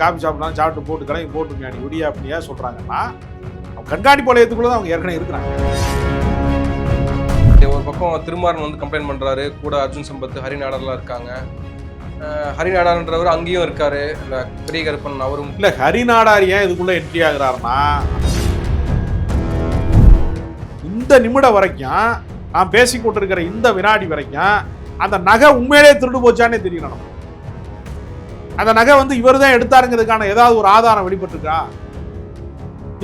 Coffee ஷாப்லாம் சாப்பிட்டு போட்டு கிளம்பி போட்டுங்க நீ விடியா அப்படியா சொல்கிறாங்கன்னா கண்காணிப்பு வளையத்துக்குள்ளே தான் அவங்க ஏற்கனவே இருக்கிறாங்க. ஒரு பக்கம் திருமாறன் வந்து கம்ப்ளைண்ட் பண்றாரு. கூட அர்ஜுன் சம்பத் ஹரிநாடர்லாம் இருக்காங்க. ஹரிநாடார்ன்றவர் அங்கேயும் இருக்காரு. இந்த பெரிய கருப்பன் அவரும். இல்லை ஹரிநாடார் ஏன் இதுக்குள்ளே என்ட்ரி ஆகுறாருன்னா இந்த நிமிடம் வரைக்கும் நான் பேசி கொண்டிருக்கிற இந்த வினாடி வரைக்கும் அந்த நகை உண்மையிலே திருடு போச்சானே தெரியல நமக்கு அந்த நகை வந்து இவர் தான் எடுத்தாருங்கிறதுக்கான ஏதாவது ஒரு ஆதாரம் வெளிப்பட்டிருக்கா?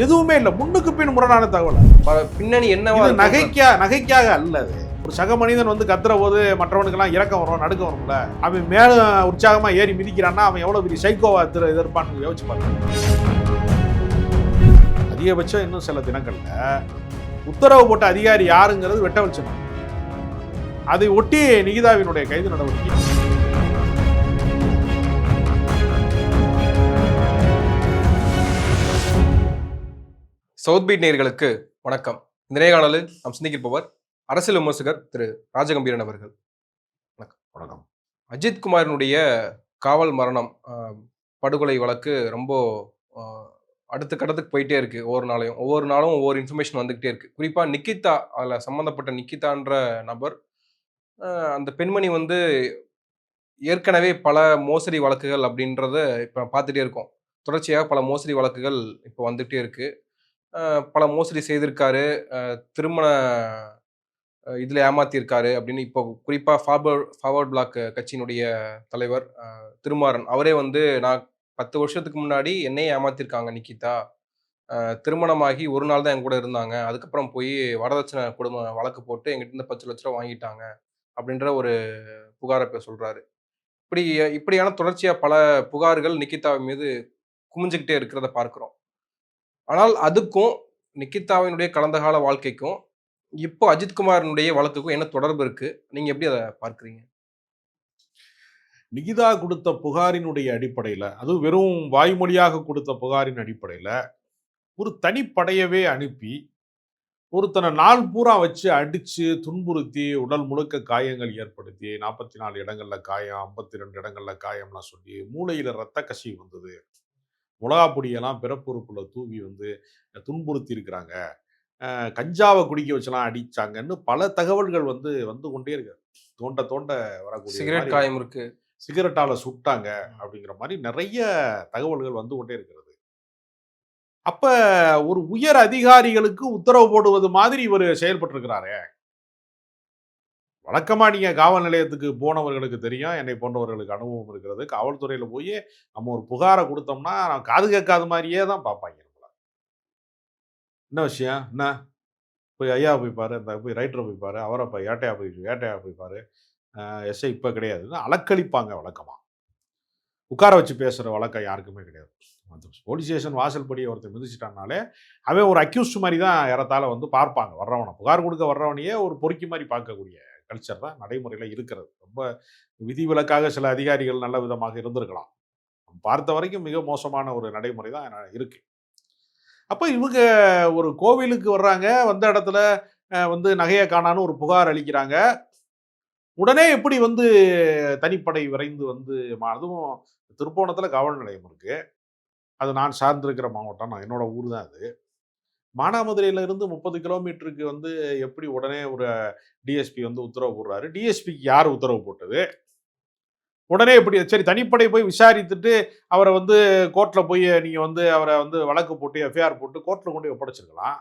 எதுவுமே இல்லை. முன்னுக்கு பின் முரணான தகவல். பின்னணி இருக்கும்? நகைக்கா நகைக்காக அல்ல அது. ஒரு சக மனிதன் வந்து கத்துற போது மற்றவனுக்கெல்லாம் இறக்கம் வரும் நடுக்க வரும்ல. அவன் மேல உற்சாகமா ஏறி மிதிக்கிறான்னா அவன் எவ்வளவு பெரிய சைக்கோவா திரு எதிர்ப்பான்னு யோசிச்சு பாருங்க. அதிகபட்சம் இன்னும் சில தினங்கள்ல உத்தரவு போட்ட அதிகாரி யாருங்கிறது வெட்ட வெளிச்சம் அதை ஒட்டி நிகிதாவினுடைய கைது நடவடிக்கை. சவுத் பீட் நேயர்களுக்கு வணக்கம். இந்த நேர்காணலில் நாம் சிந்திக்கிருப்பவர் அரசியல் விமர்சகர் திரு ராஜகம்பீரன் அவர்கள். வணக்கம். அஜித் குமாரினுடைய காவல் மரணம் படுகொலை வழக்கு ரொம்ப அடுத்த கட்டத்துக்கு போயிட்டே இருக்கு. ஒவ்வொரு நாளையும் ஒவ்வொரு நாளும் ஒவ்வொரு இன்ஃபர்மேஷன் வந்துகிட்டே இருக்கு. குறிப்பா நிக்கிதா அதில் சம்மந்தப்பட்ட நிக்கிதான்ற நபர் அந்த பெண்மணி வந்து ஏற்கனவே பல மோசடி வழக்குகள் அப்படின்றத இப்போ பார்த்துட்டே இருக்கோம். தொடர்ச்சியாக பல மோசடி வழக்குகள் இப்போ வந்துகிட்டே இருக்கு. ஆஹ், பல மோசடி செய்திருக்காரு. திருமண இதில் ஏமாத்தியிருக்காரு அப்படின்னு இப்போ குறிப்பாக ஃபார்வர்ட் ஃபார்வர்ட் பிளாக் கட்சியினுடைய தலைவர் திருமாறன். அவரே வந்து நான் பத்து வருஷத்துக்கு முன்னாடி என்னையே ஏமாத்திருக்காங்க நிக்கிதா. திருமணமாகி ஒரு நாள் தான் என் கூட இருந்தாங்க. அதுக்கப்புறம் போய் வரதட்சணை குடும்ப வழக்கு போட்டு எங்கிட்ட இருந்து பத்து லட்ச ரூபா வாங்கிட்டாங்க அப்படின்ற ஒரு புகாரை இப்போ இப்படி இப்படியான தொடர்ச்சியாக பல புகார்கள் நிக்கிதா மீது குமிஞ்சுக்கிட்டே இருக்கிறத பார்க்குறோம். ஆனால் அதுக்கும் நிக்கிதாவினுடைய கடந்த கால வாழ்க்கைக்கும் இப்போ அஜித்குமாரினுடைய வழக்குக்கும் என்ன தொடர்பு இருக்கு? நீங்க எப்படி அதை பார்க்குறீங்க? நிகிதா கொடுத்த புகாரினுடைய அடிப்படையில் அதுவும் வெறும் வாய்மொழியாக கொடுத்த புகாரின் அடிப்படையில் ஒரு தனிப்படையவே அனுப்பி ஒருத்தனை நாள் பூரா வச்சு அடித்து துன்புறுத்தி உடல் முழுக்க காயங்கள் ஏற்படுத்தி நாற்பத்தி நாலு இடங்களில் காயம் ஐம்பத்தி ரெண்டு இடங்களில் காயம்லாம் சொல்லி மூளையில் ரத்த கசிவு வந்தது. மிளகா பொடியெல்லாம் பிறப்புறுப்புல தூவி வந்து துன்புறுத்தி இருக்கிறாங்க கஞ்சாவை குடிக்க வச்செல்லாம் அடிச்சாங்கன்னு பல தகவல்கள் வந்து வந்து கொண்டே இருக்கு. தோண்ட தோண்ட வரக்கூடிய சிகரெட் காயம் இருக்கு. சிகரெட்டால சுட்டாங்க அப்படிங்கிற மாதிரி நிறைய தகவல்கள் வந்து கொண்டே இருக்கிறது. அப்ப ஒரு உயர் அதிகாரிகளுக்கு உத்தரவு போடுவது மாதிரி இவர் செயல்பட்டு இருக்கிறாரே வழக்கமாக நீங்கள் காவல் நிலையத்துக்கு போனவர்களுக்கு தெரியும். என்னை போன்றவர்களுக்கு அனுபவம் இருக்கிறது. காவல்துறையில் போய் நம்ம ஒரு புகாரை கொடுத்தோம்னா காது கேட்காத மாதிரியே தான் பார்ப்பாங்க நம்மள என்ன விஷயம்? என்ன? போய் ஐயா போய் பாரு இந்த போய் ரைட்டரை போய் பாரு அவரை போய் ஏட்டையா போய் ஏட்டையா போய் பாரு. எஸ்ஐ இப்போ கிடையாது. அலக்களிப்பாங்க வழக்கமாக உட்கார வச்சு பேசுகிற வழக்கம் யாருக்குமே கிடையாது. அந்த போலீஸ் ஸ்டேஷன் வாசல் படியை ஒருத்தர் மிதிச்சிட்டானாலே அவன் ஒரு அக்யூஸ்ட் மாதிரி தான் ஏறத்தாழ வந்து பார்ப்பாங்க. வர்றவனை புகார் கொடுக்க வர்றவனையே ஒரு பொறுக்கி மாதிரி பார்க்கக்கூடிய கல்ச்சர் தான் நடைமுறையில் இருக்கிறது. ரொம்ப விதிவிலக்காக சில அதிகாரிகள் நல்ல விதமாக இருந்திருக்கலாம். பார்த்த வரைக்கும் மிக மோசமான ஒரு நடைமுறை தான் இருக்கு. அப்போ இவங்க ஒரு கோவிலுக்கு வர்றாங்க. வந்த இடத்துல வந்து நகையை காணான்னு ஒரு புகார் அளிக்கிறாங்க. உடனே எப்படி வந்து தனிப்படை விரைந்து வந்து அதுவும் திருப்போணத்தில் காவல் நிலையம் இருக்குது அது நான் சார்ந்திருக்கிற மாவட்டம். நான் என்னோட ஊர் தான் அது. மானாமதுரையில இருந்து முப்பது கிலோமீட்டருக்கு வந்து எப்படி உடனே ஒரு டிஎஸ்பி வந்து உத்தரவு போடுறாரு? டிஎஸ்பிக்கு யார் உத்தரவு போட்டது? உடனே எப்படி சரி தனிப்படை போய் விசாரித்துட்டு அவரை வந்து கோர்ட்ல போய் நீங்க வந்து அவரை வந்து வழக்கு போட்டு எஃப்ஐஆர் போட்டு கோர்ட்ல கொண்டு போய் ஒப்படைச்சிருக்கலாம்.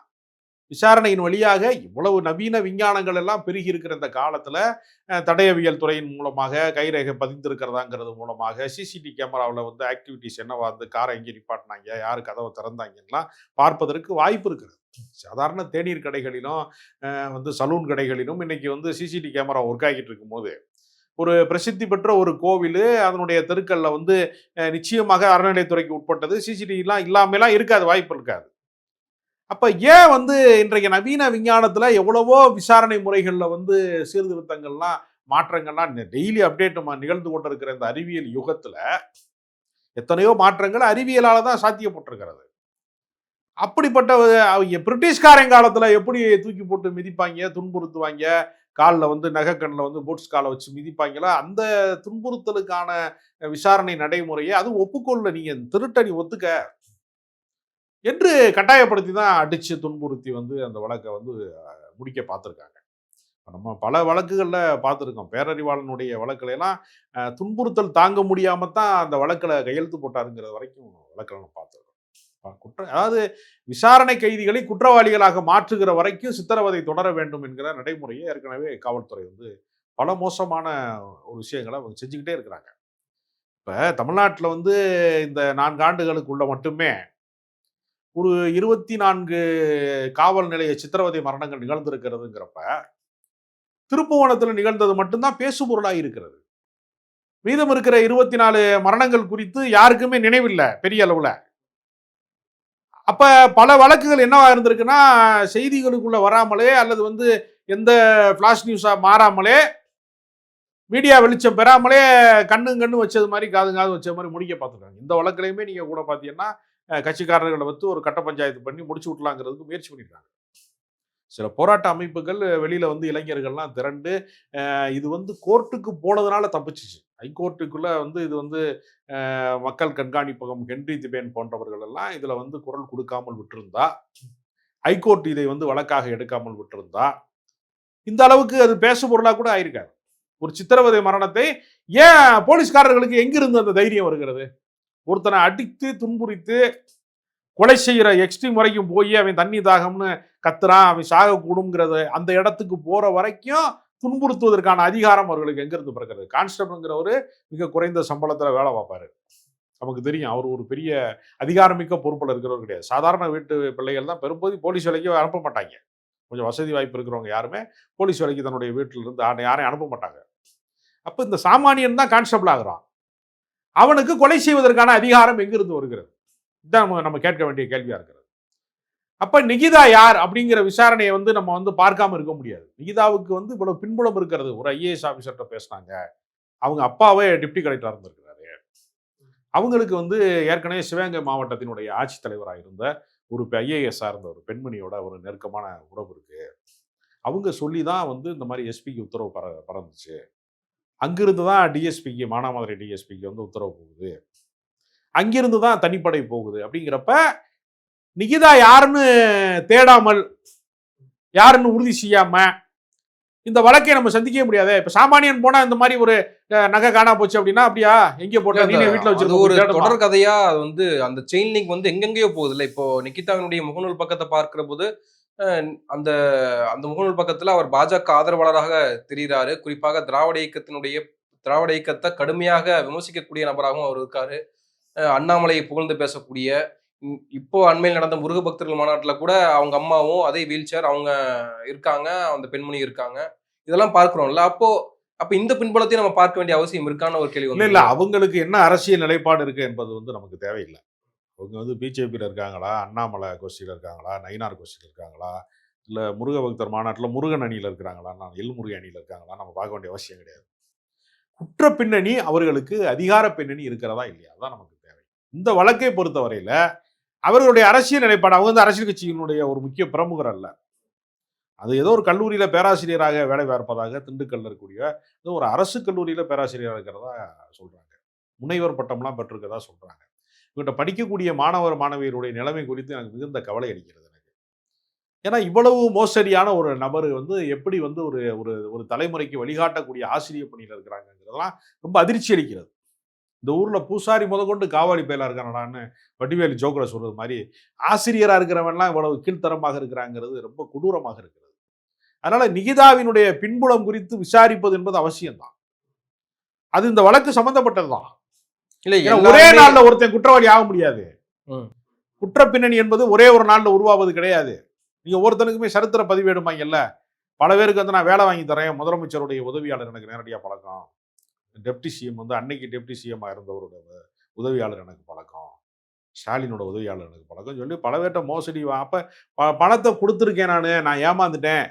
விசாரணையின் வழியாக இவ்வளவு நவீன விஞ்ஞானங்கள் எல்லாம் பெருகி இருக்கிற இந்த காலத்தில் தடயவியல் துறையின் மூலமாக கைரேகை பதிந்திருக்கிறதாங்கிறது மூலமாக சிசிடி கேமராவில் வந்து ஆக்டிவிட்டிஸ் என்னவா வந்து காரை எங்கே நிப்பாட்டினாங்க யார் கதவை திறந்தாங்கலாம் பார்ப்பதற்கு வாய்ப்பு இருக்கிறது சாதாரண தேநீர் கடைகளிலும் வந்து சலூன் கடைகளிலும் இன்னைக்கு வந்து சிசிடி கேமரா ஒர்க் ஆகிட்டு இருக்கும்போது ஒரு பிரசித்தி பெற்ற ஒரு கோவில் அதனுடைய தெருக்களில் வந்து நிச்சயமாக அறநிலைத்துறைக்கு உட்பட்டது. சிசிடிலாம் இல்லாமலாம் இருக்காது வாய்ப்பு இருக்காது. அப்போ ஏன் வந்து இன்றைக்கு நவீன விஞ்ஞானத்தில் எவ்வளவோ விசாரணை முறைகளில் வந்து சீர்திருத்தங்கள்லாம் மாற்றங்கள்லாம் டெய்லி அப்டேட் நிகழ்ந்து கொண்டிருக்கிற இந்த அறிவியல் யுகத்தில் எத்தனையோ மாற்றங்கள் அறிவியலால் தான் சாத்தியப்பட்டிருக்கிறது. அப்படிப்பட்ட அவங்க பிரிட்டிஷ்காரன் காலத்தில் எப்படி தூக்கி போட்டு மிதிப்பாங்க துன்புறுத்துவாங்க காலில் வந்து நகைக்கண்ணில் வந்து போட்ஸ் காலை வச்சு மிதிப்பாங்களோ அந்த துன்புறுத்தலுக்கான விசாரணை நடைமுறையை அது ஒப்புக்கொள்ள நீங்கள் திருட்ட நீ ஒத்துக்க என்று கட்டாயப்படுத்தி தான் அடித்து துன்புறுத்தி வந்து அந்த வழக்கை வந்து முடிக்க பார்த்துருக்காங்க. நம்ம பல வழக்குகளில் பார்த்துருக்கோம். பேரறிவாளனுடைய வழக்குல எல்லாம் துன்புறுத்தல் தாங்க முடியாமல் தான் அந்த வழக்கில் கையெழுத்து போட்டாருங்கிற வரைக்கும் வழக்கில் நம்ம பார்த்துருக்கோம். குற்ற அதாவது விசாரணை கைதிகளை குற்றவாளிகளாக மாற்றுகிற வரைக்கும் சித்திரவதை தொடர வேண்டும் என்கிற நடைமுறையை ஏற்கனவே காவல்துறை வந்து பல மோசமான ஒரு விஷயங்களை அவங்க செஞ்சுக்கிட்டே இருக்கிறாங்க. இப்போ தமிழ்நாட்டில் வந்து இந்த நான்கு ஆண்டுகளுக்குள்ள மட்டுமே ஒரு இருபத்தி நான்கு காவல் நிலைய சித்திரவதை மரணங்கள் நிகழ்ந்திருக்கிறதுங்கிறப்ப திருப்புவனத்தில் நிகழ்ந்தது மட்டும்தான் பேசுபொருளாக இருக்கிறது. மீதம் இருக்கிற இருபத்தி நாலு மரணங்கள் குறித்து யாருக்குமே நினைவில்லை பெரிய அளவில். அப்ப பல வழக்குகள் என்னவா இருந்திருக்குன்னா செய்திகளுக்குள்ள வராமலே அல்லது வந்து எந்த ஃபிளாஷ் நியூஸா மாறாமலே மீடியா வெளிச்சம் பெறாமலே கண்ணு கண்ணு வச்சது மாதிரி காது காது வச்ச மாதிரி முடிக்க பார்த்துருக்காங்க. இந்த வழக்குலையுமே நீங்க கூட பார்த்தீங்கன்னா கட்சிக்காரர்களை வந்து ஒரு கட்ட பஞ்சாயத்து பண்ணி முடிச்சு விட்லாங்கிறதுக்கு முயற்சி பண்ணியிருக்காங்க சில போராட்ட அமைப்புகள் வெளியில் வந்து இளைஞர்கள்லாம் திரண்டு இது வந்து கோர்ட்டுக்கு போனதுனால தப்பிச்சிச்சு. ஹைகோர்ட்டுக்குள்ளே வந்து இது வந்து மக்கள் கண்காணிப்பகம் ஹென்றி திபேன் போன்றவர்கள் எல்லாம் இதில் வந்து குரல் கொடுக்காமல் விட்டிருந்தா ஹைகோர்ட் இதை வந்து வழக்காக எடுக்காமல் விட்டிருந்தா இந்த அளவுக்கு அது பேசு பொருளாக கூட ஆயிருக்காரு ஒரு சித்திரவதை மரணத்தை ஏன் போலீஸ்காரர்களுக்கு எங்கிருந்து அந்த தைரியம் வருகிறது? ஒருத்தனை அடித்து துன்புரித்து கொலை செய்கிற எக்ஸ்ட்ரீம் வரைக்கும் போய் அவன் தண்ணி தாகம்னு கத்துறான் அவன் சாகக்கூடுங்கிறது அந்த இடத்துக்கு போகிற வரைக்கும் துன்புறுத்துவதற்கான அதிகாரம் அவர்களுக்கு எங்கேருந்து பிறக்கிறது? கான்ஸ்டபிள்ங்கிறவர் மிக குறைந்த சம்பளத்தில் வேலை பார்ப்பாரு. நமக்கு தெரியும் அவர் ஒரு பெரிய அதிகாரமிக்க பொறுப்பில் இருக்கிறவர் கிடையாது. சாதாரண வீட்டு பிள்ளைகள் தான் பெரும்பகுதி போலீஸ் வேலைக்கு அனுப்ப மாட்டாங்க. கொஞ்சம் வசதி வாய்ப்பு இருக்கிறவங்க யாருமே போலீஸ் வேலைக்கு தன்னுடைய வீட்டில் இருந்து யாரையும் அனுப்ப மாட்டாங்க. அப்போ இந்த சாமானியன் தான் கான்ஸ்டபிள் ஆகிறான். அவனுக்கு கொலை செய்வதற்கான அதிகாரம் எங்கிருந்து வருகிறது? இதுதான் நம்ம- கேட்க வேண்டிய கேள்வியாக இருக்கிறது. அப்போ நிகிதா யார் அப்படிங்கிற விசாரணையை வந்து நம்ம வந்து பார்க்காம இருக்க முடியாது. நிகிதாவுக்கு வந்து இவ்வளோ பின்புலம் இருக்கிறது. ஒரு ஐஏஎஸ் ஆஃபீஸர்கிட்ட பேசினாங்க. அவங்க அப்பாவே டிப்டி கலெக்டராக இருந்திருக்கிறாரு. அவங்களுக்கு வந்து ஏற்கனவே சிவகங்கை மாவட்டத்தினுடைய ஆட்சித்தலைவராக இருந்த ஒரு ஐஏஎஸ் இருந்த ஒரு பெண்மணியோட ஒரு நெருக்கமான உறவு இருக்கு. அவங்க சொல்லி தான் வந்து இந்த மாதிரி எஸ்பிக்கு உத்தரவு பற பறந்துச்சு. அங்கிருந்து தான் டிஎஸ்பிக்கு மானாமதுரை டிஎஸ்பிக்கு வந்து உத்தரவு போகுது. அங்கிருந்து தான் தனிப்படை போகுது. அப்படிங்கிறப்ப நிகிதா யாருன்னு தேடாமல் யாருன்னு உறுதி செய்யாம இந்த வழக்கை நம்ம சந்திக்கவே முடியாதே. இப்ப சாமானியன் போனா இந்த மாதிரி ஒரு நகை காணா போச்சு அப்படின்னா அப்படியா? எங்க போட்ட நீ வீட்டுல அது ஒரு தொடர் கதையா அது வந்து அந்த செயின் லிங்க் வந்து எங்கெங்கேயோ போகுது. இல்ல இப்போ நிக்கிதாவினுடைய முகநூல் பக்கத்தை பார்க்கிற போது அந்த அந்த முகநூல் பக்கத்துல அவர் பாஜக ஆதரவாளராக தெரிகிறாரு குறிப்பாக திராவிட இயக்கத்தினுடைய திராவிட இயக்கத்தை கடுமையாக விமர்சிக்கக்கூடிய நபராகவும் அவர் இருக்காரு. அண்ணாமலையை புகழ்ந்து பேசக்கூடிய இப்போ அண்மையில் நடந்த முருக பக்தர்கள் மாநாட்டில் கூட அவங்க அம்மாவும் அதே வீல் சேர் அவங்க இருக்காங்க அந்த பெண்மணி இருக்காங்க. இதெல்லாம் பார்க்கிறோம்ல. அப்போ அப்ப இந்த பின்புலத்தையும் நம்ம பார்க்க வேண்டிய அவசியம் இருக்கான ஒரு கேள்வி இல்ல வந்து இல்ல அவங்களுக்கு என்ன அரசியல் நிலைப்பாடு இருக்கு என்பது வந்து நமக்கு தேவையில்லை. அவங்க வந்து பிஜேபியில் இருக்காங்களா? அண்ணாமலை கோஷ்டியில் இருக்காங்களா? நயினார் கோஷ்டியில் இருக்காங்களா? இல்லை முருக பக்தர் மாநாட்டில் முருகன் அணியில் இருக்கிறாங்களா? நான் முருகன் அணியில் இருக்காங்களா? நம்ம பார்க்க வேண்டிய அவசியம் கிடையாது. குற்ற பின்னணி அவர்களுக்கு அதிகார பின்னணி இருக்கிறதா இல்லையா? அதான் நமக்கு தேவை. இந்த வழக்கை பொறுத்தவரையில் அவர்களுடைய அரசியல் நிலைப்பாடு அவங்க வந்து அரசியல் கட்சியினுடைய ஒரு முக்கிய பிரமுகர் அல்ல. அது ஏதோ ஒரு கல்லூரியில் பேராசிரியராக வேலை பார்ப்பதாக திண்டுக்கல்ல இருக்கக்கூடிய ஏதோ ஒரு அரசு கல்லூரியில் பேராசிரியராக இருக்கிறதா சொல்கிறாங்க முனைவர் பட்டம்லாம் பெற்றிருக்கதா சொல்கிறாங்க இவங்கிட்ட படிக்கக்கூடிய மாணவர் மாணவியருடைய நிலைமை குறித்து எனக்கு மிகுந்த கவலை அளிக்கிறது எனக்கு. ஏன்னா இவ்வளவு மோசடியான ஒரு நபர் வந்து எப்படி வந்து ஒரு ஒரு ஒரு தலைமுறைக்கு வழிகாட்டக்கூடிய ஆசிரியர் பணியில் இருக்கிறாங்கிறதெல்லாம் ரொம்ப அதிர்ச்சி அளிக்கிறது. இந்த ஊரில் பூசாரி முதற்கொண்டு காவாலி பயலா இருக்கானடான்னு வடிவேலு ஜோக்கரை சொல்கிறது மாதிரி ஆசிரியராக இருக்கிறவன்லாம் இவ்வளவு கீழ்த்தரமாக இருக்கிறாங்கிறது ரொம்ப கொடூரமாக இருக்கிறது. அதனால் நிகிதாவினுடைய பின்புலம் குறித்து விசாரிப்பது என்பது அவசியம்தான். அது இந்த வழக்கு சம்மந்தப்பட்டது தான் இல்ல ஏன்னா ஒரே நாள்ல ஒருத்தன் குற்றவாளி ஆக முடியாது. குற்ற பின்னணி என்பது ஒரே ஒரு நாள்ல உருவாவது கிடையாது. நீங்க ஒருத்தனுக்குமே சரித்திர பதிவேடுமாங்கல்ல பல பேருக்கு வந்து நான் வேலை வாங்கி தரேன். முதலமைச்சருடைய உதவியாளர் எனக்கு நேரடியா பழக்கம். டெப்டி சிஎம் வந்து அன்னைக்கு டெப்டி சிஎம் இருந்தவரோட உதவியாளர் எனக்கு பழக்கம். ஸ்டாலினோட உதவியாளர் எனக்கு பழக்கம் சொல்லி பல பேர்ட்ட மோசடி அப்ப பணத்தை கொடுத்துருக்கேன் நான். நான் ஏமாந்துட்டேன்.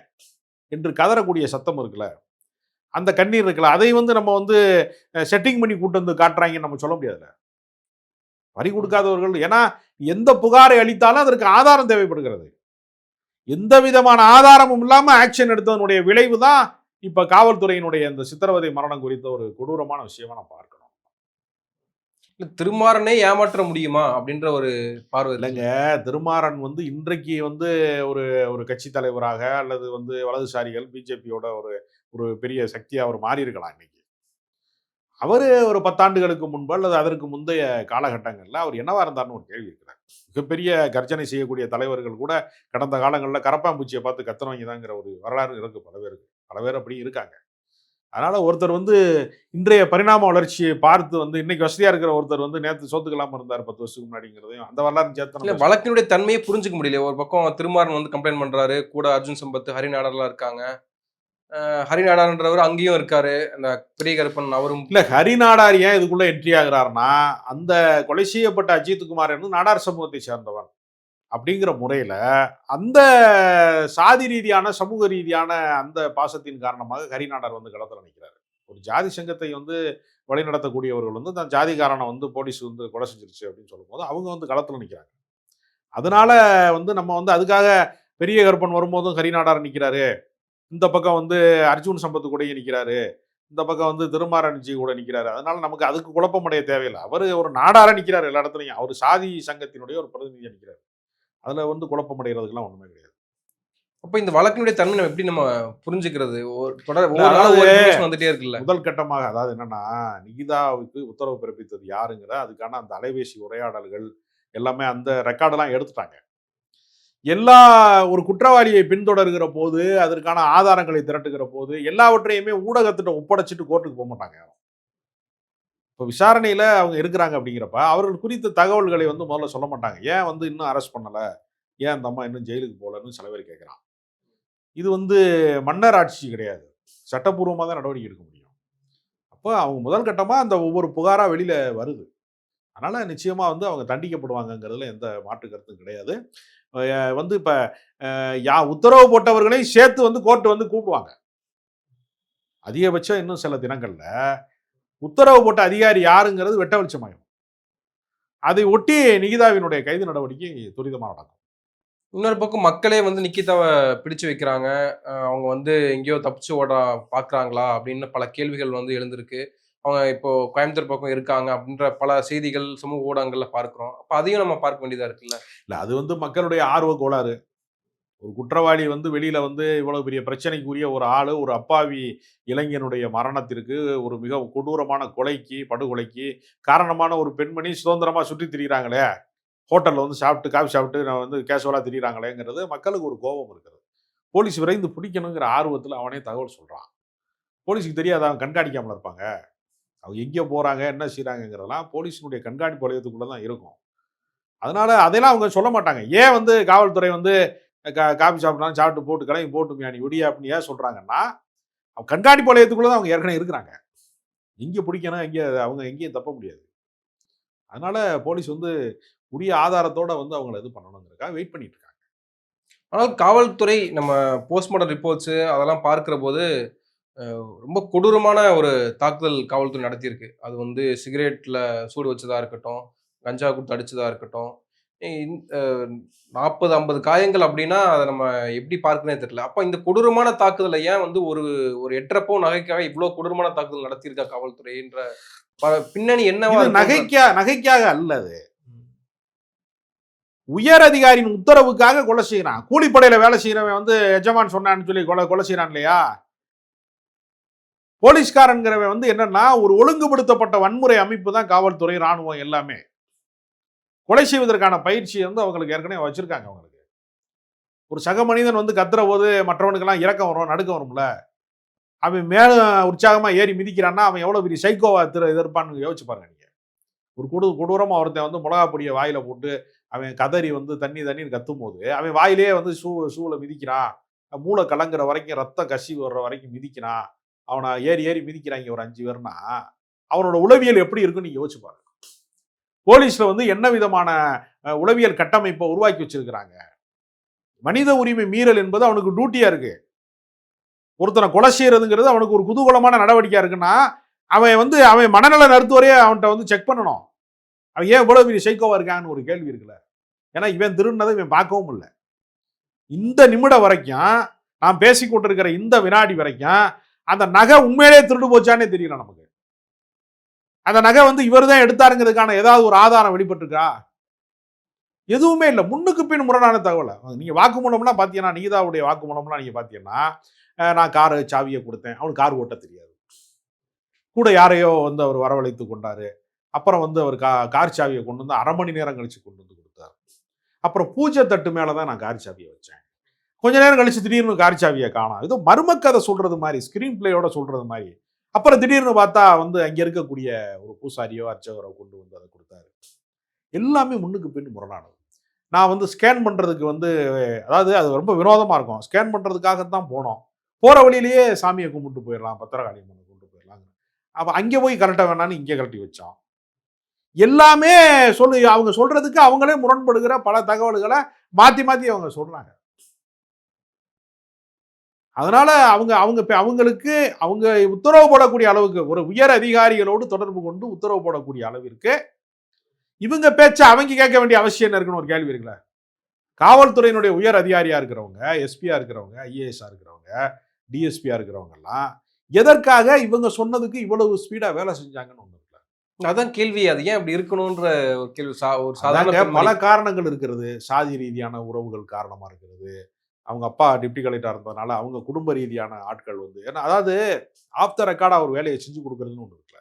என்று கதறக்கூடிய சத்தம் இருக்குல்ல. அந்த கண்ணீர் இருக்குல்ல அதை வந்து நம்ம வந்து செட்டிங் பண்ணி கூட்டு வந்து காட்டுறாங்கன்னு நம்ம சொல்ல முடியாதுல்ல. வரி கொடுக்காதவர்கள் ஏன்னா எந்த புகாரை அளித்தாலும் அதற்கு ஆதாரம் தேவைப்படுகிறது. எந்த விதமான ஆதாரமும் இல்லாம ஆக்ஷன் எடுத்ததனுடைய விளைவு தான் இப்ப காவல்துறையினுடைய இந்த சித்திரவதை மரணம் குறித்த ஒரு கொடூரமான விஷயமா நான் பார்க்கணும். திருமாறனே ஏமாற்ற முடியுமா? அப்படின்ற ஒரு பார்வை. இல்லைங்க திருமாறன் வந்து இன்றைக்கு வந்து ஒரு ஒரு கட்சி தலைவராக அல்லது வந்து வலதுசாரிகள் பிஜேபியோட ஒரு ஒரு பெரிய சக்தியா அவர் மாறி இருக்கலாம் இன்னைக்கு. அவர் ஒரு பத்தாண்டுகளுக்கு முன்பு அல்லது அதற்கு முந்தைய காலகட்டங்களில் அவர் என்னவா இருந்தார்னு ஒரு கேள்வி இருக்கிறார். மிகப்பெரிய கர்ஜனை செய்யக்கூடிய தலைவர்கள் கூட கடந்த காலங்களில் கரப்பாம்பூச்சியை பார்த்து கத்துறவங்க தாங்கிற ஒரு வரலாறு இருக்கு பல பேருக்கு. பல பேர் அப்படி இருக்காங்க. அதனால ஒருத்தர் வந்து இன்றைய பரிணாம வளர்ச்சியை பார்த்து வந்து இன்னைக்கு வசதியா இருக்கிற ஒருத்தர் வந்து நேற்று சோத்துக்கலாம இருந்தார் பத்து வருஷத்துக்கு முன்னாடிங்கிறதையும் அந்த வரலாறு சேர்த்து இல்ல வழக்கினுடைய தன்மையை புரிஞ்சுக்க முடியல ஒரு பக்கம் திருமாறன் வந்து கம்ப்ளைண்ட் பண்றாரு. கூட அர்ஜுன் சம்பத் ஹரிநாடர்லாம் இருக்காங்க. அஹ் ஹரிநாடார்ன்றவர் அங்கேயும் இருக்காரு. அந்த பெரிய கருப்பன் அவரும் இல்ல ஹரிநாடார் ஏன் இதுக்குள்ள என்ட்ரி ஆகுறாருன்னா அந்த கொலை செய்யப்பட்ட அஜித்குமார் வந்து நாடார் சமூகத்தை சேர்ந்தவர். அப்படிங்கிற முறையில் அந்த சாதி ரீதியான சமூக ரீதியான அந்த பாசத்தின் காரணமாக ஹரிநாடார் வந்து களத்தில் நிற்கிறாரு ஒரு ஜாதி சங்கத்தை வந்து வழிநடத்தக்கூடியவர்கள் வந்து தன் ஜாதிகாரனை வந்து போலீஸ் வந்து கொலை செஞ்சிருச்சு அப்படின்னு சொல்லும்போது அவங்க வந்து களத்தில் நிற்கிறாங்க அதனால வந்து நம்ம வந்து அதுக்காக பெரிய கருப்பன் வரும்போதும் ஹரிநாடார் நிற்கிறாரு இந்த பக்கம் வந்து அர்ஜுன் சம்பத்து கூட நிற்கிறாரு இந்த பக்கம் வந்து திருமாரணிஜி கூட நிற்கிறாரு அதனால நமக்கு அதுக்கு குழப்பமடைய தேவையில்லை. அவர் ஒரு நாடார நிற்கிறார் எல்லா இடத்துலையும். அவர் சாதி சங்கத்தினுடைய ஒரு பிரதிநிதியாக நிற்கிறார் அதில் வந்து குழப்பமடைகிறதுக்கெல்லாம் ஒன்றுமே கிடையாது. அப்ப இந்த வழக்கினுடைய தன்மை நம்ம எப்படி நம்ம புரிஞ்சுக்கிறது? ஒரு தொடர் வந்துட்டே இருக்குல்ல. முதல் கட்டமாக அதாவது என்னன்னா நிகிதாவுக்கு உத்தரவு பிறப்பித்தது யாருங்கிற அதுக்கான அந்த அலைபேசி உரையாடல்கள் எல்லாமே அந்த ரெக்கார்டெல்லாம் எடுத்துட்டாங்க. எல்லா ஒரு குற்றவாளியை பின்தொடர்கிற போது அதற்கான ஆதாரங்களை திரட்டுகிற போது எல்லாவற்றையுமே ஊடகத்திட்ட ஒப்படைச்சிட்டு கோர்ட்டுக்கு போக மாட்டாங்க. யாரும் இப்போ விசாரணையில் அவங்க இருக்கிறாங்க அப்படிங்கிறப்ப அவர்கள் குறித்த தகவல்களை வந்து முதல்ல சொல்ல மாட்டாங்க. ஏன் வந்து இன்னும் அரெஸ்ட் பண்ணலை? ஏன் அந்த அம்மா இன்னும் ஜெயிலுக்கு போகலன்னு சில பேர் கேட்குறான். இது வந்து மன்னர் ஆட்சி கிடையாது. சட்டப்பூர்வமாக தான் நடவடிக்கை எடுக்க முடியும். அப்போ அவங்க முதல் கட்டமாக அந்த ஒவ்வொரு புகாராக வெளியில் வருது. அதனால் நிச்சயமாக வந்து அவங்க தண்டிக்கப்படுவாங்கங்கிறதுல எந்த மாற்று கருத்தும் கிடையாது. வந்து இப்போ யா உத்தரவு போட்டவர்களையும் சேர்த்து வந்து கோர்ட்டு வந்து கூப்பிடுவாங்க. அதிகபட்சம் இன்னும் சில தினங்களில் உத்தரவு போட்ட அதிகாரி யாருங்கிறது வெட்ட வெளிச்சமாயிடும் அதை ஒட்டி நிகிதாவினுடைய கைது நடவடிக்கை துரிதமாக நடக்கும். இன்னொரு பக்கம் மக்களே வந்து நிக்கிதாவை பிடிச்சு வைக்கிறாங்க. அவங்க வந்து எங்கேயோ தப்பிச்சு ஓட பாக்குறாங்களா? அப்படின்னு பல கேள்விகள் வந்து எழுந்திருக்கு. அவங்க இப்போ கோயம்புத்தூர் பக்கம் இருக்காங்க அப்படின்ற பல செய்திகள் சமூக ஊடகங்கள்ல பார்க்கிறோம். அப்ப அதையும் நம்ம பார்க்க வேண்டியதா இருக்குல்ல? இல்லை அது வந்து மக்களுடைய ஆர்வ கோளாறு. ஒரு குற்றவாளி வந்து வெளியில வந்து இவ்வளவு பெரிய பிரச்சனைக்குரிய ஒரு ஆள் ஒரு அப்பாவி இளைஞனுடைய மரணத்திற்கு ஒரு மிக கொடூரமான கொலைக்கு படுகொலைக்கு காரணமான ஒரு பெண்மணி சுதந்திரமா சுற்றி திரிகிறாங்களே ஹோட்டலில் வந்து சாப்பிட்டு காஃபி சாப்பிட்டு நான் வந்து கேஷுவலாக திரிகிறாங்களேங்கிறது மக்களுக்கு ஒரு கோபம் இருக்கிறது போலீஸ் விரைந்து பிடிக்கணுங்கிற ஆர்வத்தில் அவனே தகவல் சொல்கிறான் போலீஸுக்கு தெரியாத அவன் கண்காணிக்காமல் இருப்பாங்க. அவங்க எங்கே போகிறாங்க என்ன செய்கிறாங்கங்கிறதெல்லாம் போலீஸினுடைய கண்காணிப்பு வளையத்துக்குள்ளே தான் இருக்கும். அதனால் அதெல்லாம் அவங்க சொல்ல மாட்டாங்க. ஏன் வந்து காவல்துறை வந்து கா காஃபி சாப்பிட்டாலும் சாப்பிட்டு போட்டு கிளம்பி போட்டுமியா நீ விடியா அப்படின்னு ஏன் சொல்கிறாங்கன்னா அவங்க கண்காணிப்பு வளையத்துக்குள்ளே தான் அவங்க ஏற்கனவே இருக்கிறாங்க. எங்கே பிடிக்கணும் எங்கே அவங்க எங்கேயும் தப்ப முடியாது. அதனால் போலீஸ் வந்து உரிய ஆதாரத்தோடு வந்து அவங்கள இது பண்ணணுங்கிறதுக்காக வெயிட் பண்ணிட்டு இருக்காங்க. ஆனால் காவல்துறை நம்ம போஸ்ட்மார்ட்டம் ரிப்போர்ட்ஸு அதெல்லாம் பார்க்குற போது ரொம்ப கொடூரமான ஒரு தாக்குதல் காவல்துறை நடத்தியிருக்கு. அது வந்து சிகரெட்ல சூடு வச்சதா இருக்கட்டும் கஞ்சா கொடுத்து அடிச்சதா இருக்கட்டும் நாற்பது ஐம்பது காயங்கள் அப்படின்னா அதை நம்ம எப்படி பார்க்கனே தெரியல. அப்போ இந்த கொடூரமான தாக்குதலை ஏன் வந்து ஒரு ஒரு எட்டரப்போ நகைக்காக இவ்வளோ கொடூரமான தாக்குதல் நடத்தியிருக்கா காவல்துறைன்ற பின்னணி என்னவா நகைக்கா நகைக்காக அல்ல அது. உயர் அதிகாரியின் உத்தரவுக்காக கொலை செய்யறான் கூலிப்படையில வேலை செய்யறவன் வந்து எஜமான் சொன்னான்னு சொல்லி கொலை கொலை செய்யறான் இல்லையா? போலீஸ்காரங்கிறவன் வந்து என்னன்னா ஒரு ஒழுங்குபடுத்தப்பட்ட வன்முறை அமைப்பு தான் காவல்துறை ராணுவம் எல்லாமே. கொலை செய்வதற்கான பயிற்சி வந்து அவங்களுக்கு ஏற்கனவே வச்சிருக்காங்க அவங்களுக்கு. ஒரு சக மனிதன் வந்து கத்துற போது மற்றவனுக்கெல்லாம் இறக்கம் வரும் நடுக்கம் வரும்ல. அவன் மேல உற்சாகமாக ஏறி மிதிக்கிறான்னா அவன் எவ்வளோ பெரிய சைக்கோவா திரு எதிர்ப்பான்னு யோசிச்சு பாருங்க நீங்க. ஒரு கொடு கொடூரமாக ஒருத்தன் வந்து மிளகா பொடியை வாயில போட்டு அவன் கதறி வந்து தண்ணி தண்ணின்னு கத்தும் போது அவன் வாயிலே வந்து ஷூ ஷூவில் மிதிக்கிறான். மூளை கலங்குற வரைக்கும் ரத்தம் கசி வர்ற வரைக்கும் மிதிக்கிறான். அவனை ஏறி ஏறி மிதிக்கிறாங்க ஒரு அஞ்சு பேர்னா அவனோட உளவியல் எப்படி இருக்குன்னு நீங்க யோசிச்சு பாருங்க போலீஸில் வந்து என்ன விதமான உளவியல் கட்டமைப்பை உருவாக்கி வச்சிருக்கிறாங்க? மனித உரிமை மீறல் என்பது அவனுக்கு டியூட்டியாக இருக்கு. ஒருத்தனை கொலை செய்யறதுங்கிறது அவனுக்கு ஒரு குதூகலமான நடவடிக்கையாக இருக்குன்னா அவன் வந்து அவன் மனநல மருத்துவரே அவன்கிட்ட வந்து செக் பண்ணணும். அவன் ஏன் இவ்வளோ பெரிய சைக்கோவா இருக்கான்னு ஒரு கேள்வி இருக்குல்ல. ஏன்னா இவன் திருடினதை இவன் பார்க்கவும் இல்லை. இந்த நிமிடம் வரைக்கும் நான் பேசி கொண்டிருக்கிற இந்த வினாடி வரைக்கும் அந்த நகை உண்மையிலேயே திருடு போச்சானே தெரியல நமக்கு. அந்த நகை வந்து இவர் தான் எடுத்தாருங்கிறதுக்கான ஏதாவது ஒரு ஆதாரம் வெளிப்பட்டிருக்கா? எதுவுமே இல்லை. முன்னுக்கு பின் முரணான தகவலை. நீங்கள் வாக்குமூலம்லாம் பார்த்தீங்கன்னா நீதாவுடைய வாக்குமூலம்லாம் நீங்கள் பார்த்தீங்கன்னா நான் காரு சாவியை கொடுத்தேன். அவனுக்கு கார் ஓட்ட தெரியாது. கூட யாரையோ வந்து அவர் வரவழைத்து கொண்டாரு. அப்புறம் வந்து அவர் கா கார் சாவியை கொண்டு வந்து அரை மணி நேரம் கழித்து கொண்டு வந்து கொடுத்தாரு. அப்புறம் பூஜை தட்டு மேலே தான் நான் கார் சாவியை வச்சேன். கொஞ்ச நேரம் கழிச்சு திடீர்னு காரிச்சாவியை காணும் காணோம் ஏதோ மர்மக்கதை சொல்றது மாதிரி ஸ்கிரீன் பிளேயோட சொல்றது மாதிரி. அப்புறம் திடீர்னு பார்த்தா வந்து அங்கே இருக்கக்கூடிய ஒரு பூசாரியோ அர்ச்சகரோ கொண்டு வந்து அதை கொடுத்தாரு. எல்லாமே முன்னுக்கு பின் முரணானது. நான் வந்து ஸ்கேன் பண்ணுறதுக்கு வந்து அதாவது அது ரொம்ப வினோதமாக இருக்கும். ஸ்கேன் பண்ணுறதுக்காக தான் போனோம். போகிற வழியிலேயே சாமியை கும்பிட்டு போயிடலாம் பத்திரகாளி அம்மனை கொண்டு போயிடலாம் அப்போ அங்கே போய் கரெக்டாக வேணான்னு இங்கே கழட்டி வச்சோம் எல்லாமே சொல்லு அவங்க சொல்கிறதுக்கு அவங்களே முரண்படுகிற பல தகவல்களை மாற்றி மாற்றி அவங்க சொல்கிறாங்க அதனால அவங்க அவங்க அவங்களுக்கு அவங்க உத்தரவு போடக்கூடிய அளவுக்கு ஒரு உயர் அதிகாரிகளோடு தொடர்பு கொண்டு உத்தரவு போடக்கூடிய அளவிற்கு இவங்க பேச்சை அவங்க கேட்க வேண்டிய அவசியம் என்ன இருக்குன்னு ஒரு கேள்வி இருக்குல்ல? காவல்துறையினுடைய உயர் அதிகாரியா இருக்கிறவங்க எஸ்பியா இருக்கிறவங்க ஐஏஎஸ்ஆ இருக்கிறவங்க டிஎஸ்பியா இருக்கிறவங்க எல்லாம் எதற்காக இவங்க சொன்னதுக்கு இவ்வளவு ஸ்பீடா வேலை செஞ்சாங்கன்னு இருக்குல்ல? அதான் கேள்வி. அது ஏன் அப்படி இருக்கணும்ன்ற ஒரு கேள்வி. சா- ஒரு சாதாரண பல. காரணங்கள் இருக்கிறது. சாதி ரீதியான உறவுகள் காரணமா இருக்கிறது. அவங்க அப்பா டிப்டி கலெக்டராக இருந்ததுனால அவங்க குடும்ப ரீதியான ஆட்கள் வந்து ஏன்னா அதாவது ஆஃப் த ரெக்கார்டாக ஒரு வேலையை செஞ்சு கொடுக்குறதுன்னு ஒன்று இருக்குல்ல.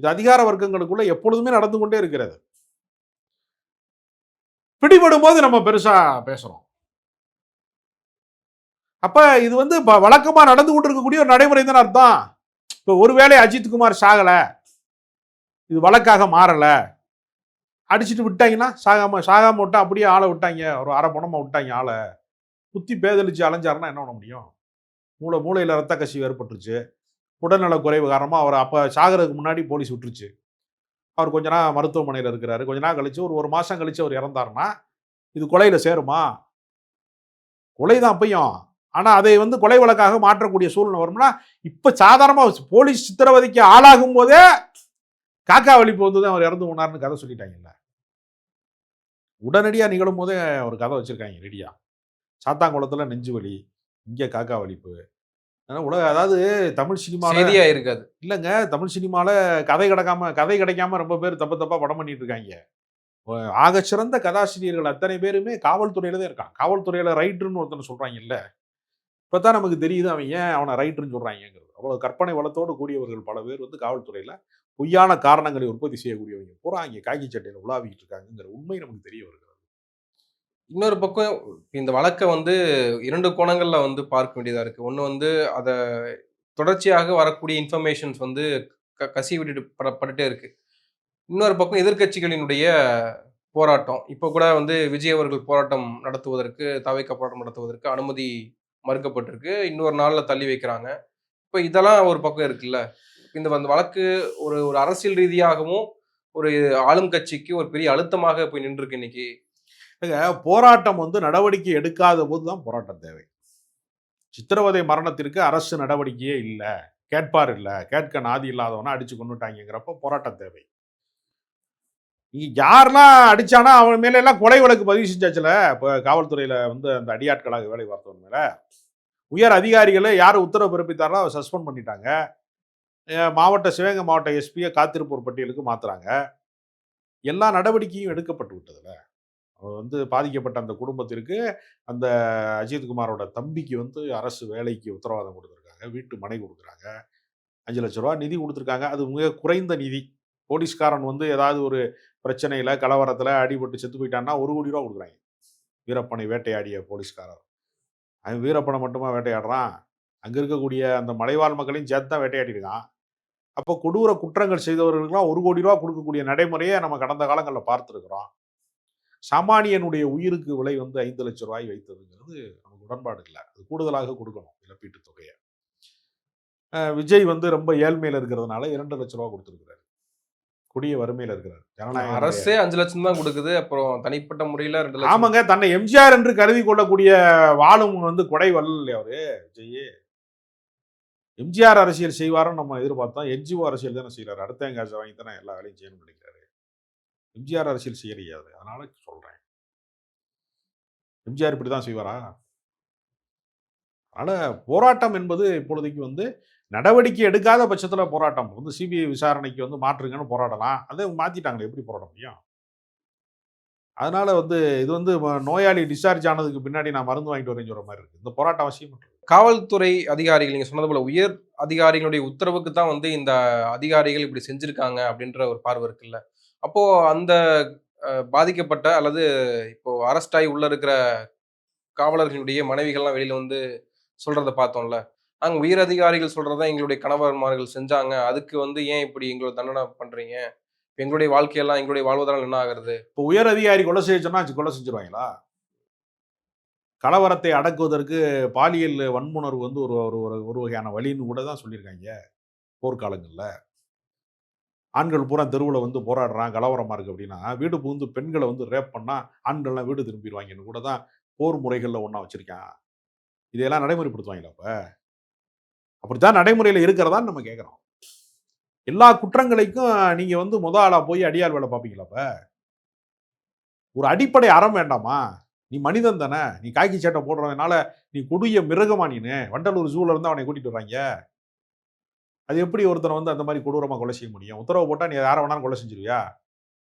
இது அதிகார வர்க்கங்களுக்குள்ள எப்பொழுதுமே நடந்து கொண்டே இருக்கிறது. பிடிபடும் போது நம்ம பெருசா பேசுறோம். அப்ப இது வந்து ப- வழக்கமா நடந்து கொண்டு இருக்கக்கூடிய ஒரு நடைமுறை தான் அர்த்தம். இப்போ ஒருவேளை அஜித் குமார் சாகல இது வழக்காக மாறல அடிச்சுட்டு விட்டாங்கன்னா சாகாம சாகாம விட்டா அப்படியே ஆளை விட்டாங்க ஒரு அரை பணமா விட்டாங்க ஆளை. குத்தி பேதலிச்சு அலைஞ்சாருன்னா என்ன பண்ண முடியும்? மூளை மூளையில் ரத்த கசிவு ஏற்பட்டுருச்சு. உடல்நல குறைவு காரணமாக அவர் அப்போ சாகிறதுக்கு முன்னாடி போலீஸ் விட்டுருச்சு. அவர் கொஞ்ச நாள் மருத்துவமனையில் இருக்கிறாரு. கொஞ்ச நாள் கழிச்சு ஒரு ஒரு மாதம் கழிச்சு அவர் இறந்தாருன்னா இது கொலையில் சேருமா? கொலை தான் அப்பையும். ஆனால் அதை வந்து கொலை வழக்காக மாற்றக்கூடிய சூழ்நிலை வரும்னா இப்போ சாதாரணமாக போலீஸ் சித்திரவதைக்கு ஆளாகும் போதே காக்கா வலிப்பு வந்து தான் அவர் இறந்து போனார்னு கதை சொல்லிட்டாங்கல்ல. உடனடியாக நிகழும் போதே ஒரு கதை வச்சுருக்காங்க ரெடியாக சாத்தாங்குளத்தில் நெஞ்சு வலி இங்கே காக்கா வலிப்பு. உலக அதாவது தமிழ் சினிமாவில் செய்தியா இருக்காது. இல்லைங்க தமிழ் சினிமாவில் கதை கிடைக்காம கதை கிடைக்காம ரொம்ப பேர் தப்பு தப்பா படம் பண்ணிட்டு இருக்காங்க ஒ- ஆகச்சிறந்த கதாசிரியர்கள் அத்தனை பேருமே காவல்துறையில தான் இருக்கான் காவல்துறையில ரைட்டர்னு ஒருத்தனை சொல்றாங்கல்ல. இப்பதான் நமக்கு தெரியுது அவன் ஏன் அவனை ரைட்டர்னு சொல்றாங்கிறது அவ்வளவு கற்பனை வளத்தோடு கூடியவர்கள் பல பேர் வந்து காவல்துறையில பொய்யான காரணங்களை உற்பத்தி செய்யக்கூடியவங்க பூரா இங்கே காக்கி சட்டையில உலாவிக்கிட்டு இருக்காங்கங்கிற உண்மை நமக்கு தெரிய வருகிறது இன்னொரு பக்கம் இந்த வழக்கை வந்து இரண்டு கோணங்கள்ல வந்து பார்க்க வேண்டியதா இருக்கு. ஒன்று வந்து அதை தொடர்ச்சியாக வரக்கூடிய இன்ஃபர்மேஷன்ஸ் வந்து க கசி விட்டுட்டு பட- பட்டுட்டே இருக்கு. இன்னொரு பக்கம் எதிர்க்கட்சிகளினுடைய போராட்டம். இப்போ கூட வந்து விஜய் அவர்கள் போராட்டம் நடத்துவதற்கு தவைக்க போராட்டம் நடத்துவதற்கு அனுமதி மறுக்கப்பட்டிருக்கு. இன்னொரு நாளில் தள்ளி வைக்கிறாங்க. இப்போ இதெல்லாம் ஒரு பக்கம் இருக்குல்ல. இந்த அந்த வழக்கு ஒரு ஒரு அரசியல் ரீதியாகவும் ஒரு ஆளும் கட்சிக்கு ஒரு பெரிய அழுத்தமாக போய் நின்றுருக்கு இன்னைக்கு. போராட்டம் வந்து நடவடிக்கை எடுக்காத போது தான் போராட்டம் தேவை. சித்திரவதை மரணத்திற்கு அரசு நடவடிக்கையே இல்லை. கேட்பார் இல்லை. கேட்க நாதி இல்லாதவனா அடிச்சு கொண்டுட்டாங்கிறப்ப போராட்டம் தேவை. யாருன்னா யாரெல்லாம் அடிச்சானா அவன் மேல எல்லாம் கொலை வழக்கு பதிவு செஞ்சாச்சுல? இப்போ காவல்துறையில வந்து அந்த அடியாட்களாக வேலை பார்த்தவன் மேல. உயர் அதிகாரிகளை யார் உத்தரவு பிறப்பித்தாரோ அவர் சஸ்பெண்ட் பண்ணிட்டாங்க. மாவட்ட சிவகங்கை மாவட்ட எஸ்பியை காத்திருப்போர் பட்டியலுக்கு மாத்துறாங்க. எல்லா நடவடிக்கையும் எடுக்கப்பட்டு விட்டதுல. வந்து பாதிக்கப்பட்ட அந்த குடும்பத்திற்கு அந்த அஜித்குமாரோட தம்பிக்கு வந்து அரசு வேலைக்கு உத்தரவாதம் கொடுத்துருக்காங்க. வீட்டு மனை கொடுக்குறாங்க. அஞ்சு லட்ச ரூபா நிதி கொடுத்துருக்காங்க. அது மிக குறைந்த நிதி. போலீஸ்காரன் வந்து ஏதாவது ஒரு பிரச்சனையில் கலவரத்தில் அடிபட்டு செத்து போயிட்டான்னா ஒரு கோடி ரூபா கொடுக்குறாங்க. வீரப்பனை வேட்டையாடிய போலீஸ்காரர். அவன் வீரப்பனை மட்டுமா வேட்டையாடுறான்? அங்கே இருக்கக்கூடிய அந்த மலைவாழ் மக்களையும் சேர்த்து தான் வேட்டையாடிருக்கான். அப்போ கொடூர குற்றங்கள் செய்தவர்களுக்கெல்லாம் ஒரு கோடி ரூபா கொடுக்கக்கூடிய நடைமுறையை நம்ம கடந்த காலங்களில் பார்த்துருக்குறோம். சாமானியனுடைய உயிருக்கு விலை வந்து ஐந்து லட்சம் ரூபாய் வைத்ததுங்கிறது நமக்கு உடன்பாடு இல்லை. அது கூடுதலாக கொடுக்கணும் இழப்பீட்டுத் தொகையை. விஜய் வந்து ரொம்ப ஏழ்மையில இருக்கிறதுனால இரண்டு லட்சம் ரூபா கொடுத்துருக்கிறாரு. கொடிய வறுமையில இருக்கிறார். ஜனநாயக அரசே அஞ்சு லட்சம் தான் கொடுக்குது. அப்புறம் தனிப்பட்ட முறையில ரெண்டு லட்சம் ஆமாங்க தன்னை எம்ஜிஆர் என்று கருதி கொள்ளக்கூடிய வாழும் வந்து கொடை வல்ல அவரு விஜய் எம்ஜிஆர் அரசியல் செய்வாருன்னு நம்ம எதிர்பார்த்தோம் என்ஜிஓ அரசியல் தானே செய்யறாரு அடுத்த காசை வாங்கி தானே எல்லா வேலையும் செய்யணும்னு நினைக்கிறாரு எம்ஜிஆர் அரசியல் செய்யலையாது அதனால சொல்றேன். எம்ஜிஆர் இப்படி தான் செய்வாரா? அதனால போராட்டம் என்பது இப்பொழுதைக்கு வந்து நடவடிக்கை எடுக்காத பட்சத்தில் போராட்டம். வந்து சிபிஐ விசாரணைக்கு வந்து மாற்றுங்கன்னு போராடலாம். அதை மாற்றிட்டாங்களே எப்படி போராட முடியும்? அதனால வந்து இது வந்து நோயாளி டிஸ்சார்ஜ் ஆனதுக்கு பின்னாடி நான் மருந்து வாங்கிட்டு வரேன்னு சொல்கிற மாதிரி இருக்குது இந்த போராட்டம் அவசியம் காவல்துறை அதிகாரிகள் நீங்கள் சொன்னது போல் உயர் அதிகாரிகளுடைய உத்தரவுக்கு தான் வந்து இந்த அதிகாரிகள் இப்படி செஞ்சுருக்காங்க அப்படின்ற ஒரு பார்வை இருக்குல்ல. அப்போ அந்த அஹ், பாதிக்கப்பட்ட அல்லது இப்போ அரெஸ்ட் ஆகி உள்ள இருக்கிற காவலர்களுடைய மனைவிகள்லாம் வெளியில வந்து சொல்றத பார்த்தோம்ல. அங்க உயர் அதிகாரிகள் சொல்றதா எங்களுடைய கணவர்மார்கள் செஞ்சாங்க. அதுக்கு வந்து ஏன் இப்படி எங்களை தண்டனை பண்றீங்க? எங்களுடைய வாழ்க்கையெல்லாம் எங்களுடைய வாழ்வதால் என்ன ஆகுறது? இப்போ உயர் அதிகாரி கொலை செய்ய சொன்னா கொலை செஞ்சிருவாங்களா? கலவரத்தை அடக்குவதற்கு பாலியல் வன்முணர்வு வந்து ஒரு ஒரு ஒரு ஒரு வகையான வழின்னு கூட தான் சொல்லியிருக்காங்க போர்க்காலங்களில். ஆண்கள் பூரா தெருவில் வந்து போராடுறான் கலவரமாக இருக்குது அப்படின்னா வீடு புகுந்து பெண்களை வந்து ரேப் பண்ணால் ஆண்கள்லாம் வீடு திரும்பிடுவாங்கன்னு கூட தான் போர் முறைகளில் ஒன்றா வச்சுருக்கான். இதையெல்லாம் நடைமுறைப்படுத்துவாங்களா அப்போ? அப்படித்தான் நடைமுறையில் இருக்கிறதான்னு நம்ம கேட்குறோம். எல்லா குற்றங்களைக்கும் நீங்கள் வந்து முத ஆளாக போய் அடியாள் வேலை பார்ப்பீங்களா அப்ப? ஒரு அடிப்படை அறம் வேண்டாமா? நீ மனிதன் தானே நீ காக்கி சேட்டை போடுறதுனால நீ கொடிய மிருகமா நீனு? வண்டலூர் ஜூல இருந்து அவனை கூட்டிட்டு வர்றாங்க. அது எப்படி ஒருத்தனை வந்து அந்த மாதிரி கொடூரமாக கொலை செய்ய முடியும்? உத்தரவு போட்டால் நீ யாரை வேணாலும் கொலை செஞ்சிருவியா?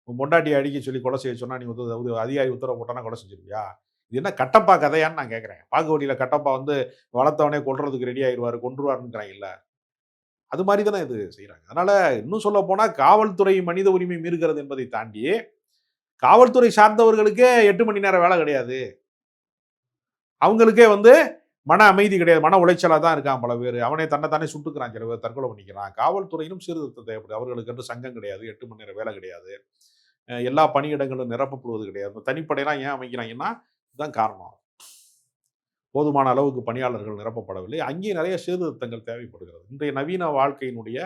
உன் பொண்டாட்டி அடிக்க சொல்லி கொலை செய்ய சொன்னால் நீ வந்து அதிகாரி உத்தரவு போட்டானா கொலை செஞ்சிருவியா? இது என்ன கட்டப்பா கதையான்னு நான் கேட்குறேன். பாக்கு வழியில் கட்டப்பா வந்து வளர்த்தவனே கொல்றதுக்கு ரெடி ஆயிடுவார் கொன்றுவாருங்கிறாங்க இல்லை. அது மாதிரி தானே இது செய்கிறாங்க அதனால் இன்னும் சொல்ல போனால் காவல்துறை மனித உரிமை மீறுகிறது என்பதை தாண்டி காவல்துறை சார்ந்தவர்களுக்கே எட்டு மணி நேரம் வேலை கிடையாது. அவங்களுக்கே வந்து மன அமைதி கிடையாது. மன உளைச்சலாக தான் இருக்கான் பல பேர் அவனே தன்னைத்தானே சுட்டுக்கிறான் சில பேர் தற்கொலை பண்ணிக்கிறான். காவல்துறையிலும் சீர்திருத்தம் தேவைப்படுது. அவர்களுக்கு என்று சங்கம் கிடையாது. எட்டு மணி நேரம் வேலை கிடையாது. எல்லா பணியிடங்களும் நிரப்பப்படுவது கிடையாது. தனிப்படையெல்லாம் ஏன் அமைக்கிறாங்கன்னா இதுதான் காரணம். போதுமான அளவுக்கு பணியாளர்கள் நிரப்பப்படவில்லை. அங்கேயும் நிறைய சீர்திருத்தங்கள் தேவைப்படுகிறது. இன்றைய நவீன வாழ்க்கையினுடைய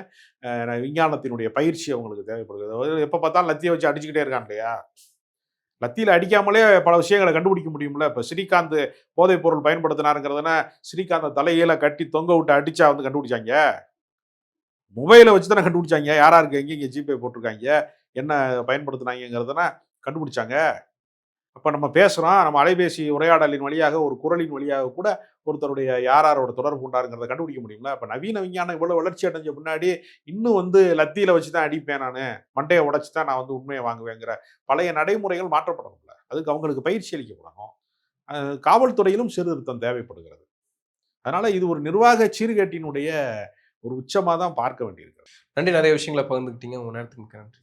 அஹ், விஞ்ஞானத்தினுடைய பயிற்சி அவங்களுக்கு தேவைப்படுகிறது. எப்போ பார்த்தாலும் லத்தியை வச்சு அடிச்சுக்கிட்டே இருக்கான் இல்லையா? லத்தியில் அடிக்காமலே பல விஷயங்களை கண்டுபிடிக்க முடியும்ல? இப்போ ஸ்ரீகாந்த் போதைப் பொருள் பயன்படுத்தினாருங்கிறதுனா ஸ்ரீகாந்தை தலையில கட்டி தொங்க விட்டு அடிச்சா வந்து கண்டுபிடிச்சாங்க? மொபைலை வச்சு தானே கண்டுபிடிச்சாங்க? யாரா இருக்கு இங்கே ஜிபே போட்டிருக்காங்க? என்ன பயன்படுத்தினாங்கிறதுனா கண்டுபிடிச்சாங்க. அப்போ நம்ம பேசுகிறோம் நம்ம அலைபேசி உரையாடலின் வழியாக ஒரு குரலின் வழியாக கூட ஒருத்தருடைய யார் யாரோட தொடர்பு உண்டாருங்கிறத கண்டுபிடிக்க முடியும்ல? இப்போ நவீன விஞ்ஞானம் இவ்வளோ வளர்ச்சி அடைஞ்ச முன்னாடி இன்னும் வந்து லத்தியில் வச்சு தான் அடிப்பேன் நான். மண்டையை உடச்சி தான் நான் வந்து உண்மையை வாங்குவேங்கிற பழைய நடைமுறைகள் மாற்றப்படணும்ல. அதுக்கு அவங்களுக்கு பயிற்சி அளிக்கப்படணும் காவல்துறையிலும் சீர்திருத்தம் தேவைப்படுகிறது. அதனால் இது ஒரு நிர்வாக சீர்கேட்டினுடைய ஒரு உச்சமாக தான் பார்க்க வேண்டியிருக்கு நன்றி. நிறைய விஷயங்களை பகிர்ந்துக்கிட்டீங்க. உங்கள் நேரத்துக்கு நன்றி.